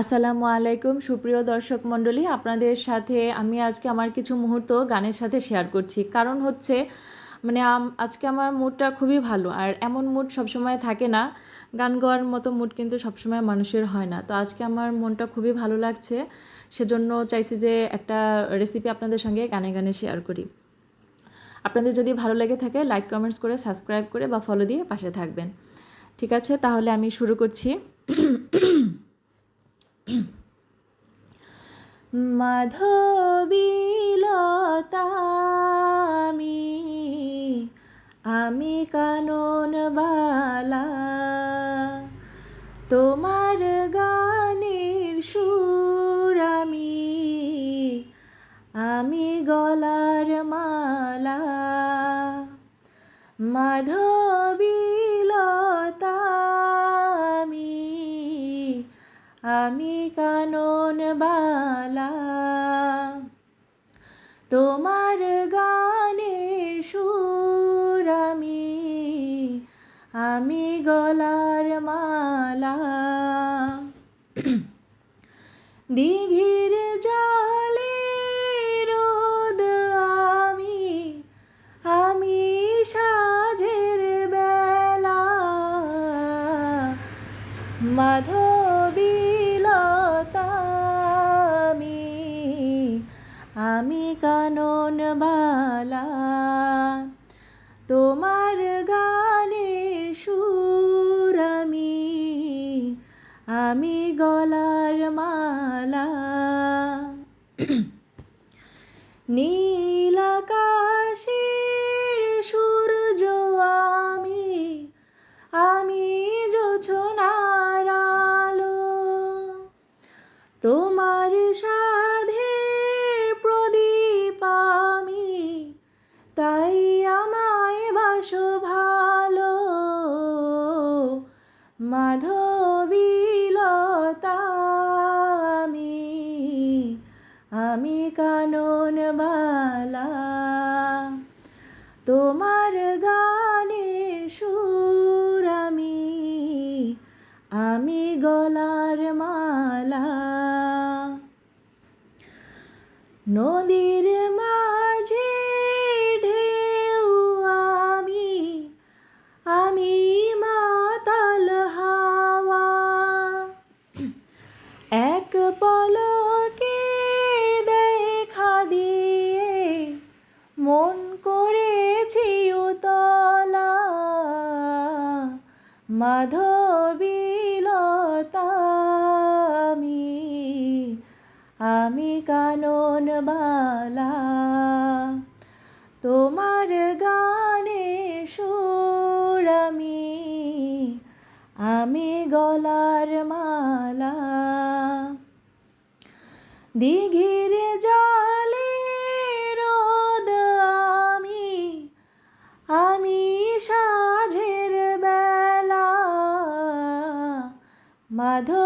আসসালামু আলাইকুম, সুপ্রিয় দর্শক মণ্ডলী। আপনাদের সাথে আমি আজকে আমার কিছু মুহূর্ত গানের সাথে শেয়ার করছি। কারণ হচ্ছে মানে আজকে আমার মুডটা খুবই ভালো। আর এমন মুড সবসময় থাকে না, গান গাওয়ার মতো মুড কিন্তু সবসময় মানুষের হয় না। তো আজকে আমার মনটা খুবই ভালো লাগছে। সেজন্য চাইছি যে একটা রেসিপি আপনাদের সঙ্গে গানে গানে শেয়ার করি। আপনাদের যদি ভালো লেগে থাকে লাইক কমেন্টস করে সাবস্ক্রাইব করে বা ফলো দিয়ে পাশে থাকবেন। ঠিক আছে, তাহলে আমি শুরু করছি। মাধবীলতামি আমি কানন বালা। তোমার গানের সুর আমি আমি গলার মালা। মাধবীলতামি আমি কানন বালা। তোমার গানের সুর আমি আমি গলার মালা। দিঘির জলে রোদ আমি আমি সাজের বেলা। মাধবীলতামি আমি কানন বালা। তোমার গানে সুর আমি আমি গলার মালা। নীল আকাশের সূর্য আমি আমি জোছনার আলো। তোমার সাধের মাধবীলতামি আমি কানন বালা। তোমার গানে সুর আমি আমি গলার মালা। নদীর এক পলকে দেখা দিয়ে মন করেছি উতলা। মাধবীলতামি আমি কানন বালা। তোমার গানে সুর আমি আমি গলার মালা। দিঘির জলে রোদ আমি আমি সাঝের বেলা। মাধবীলতামি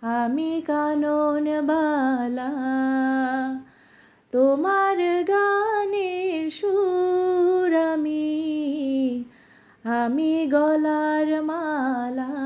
আমি কানন বালা। তোমার গানের সুর আমি আমি গলার মালা।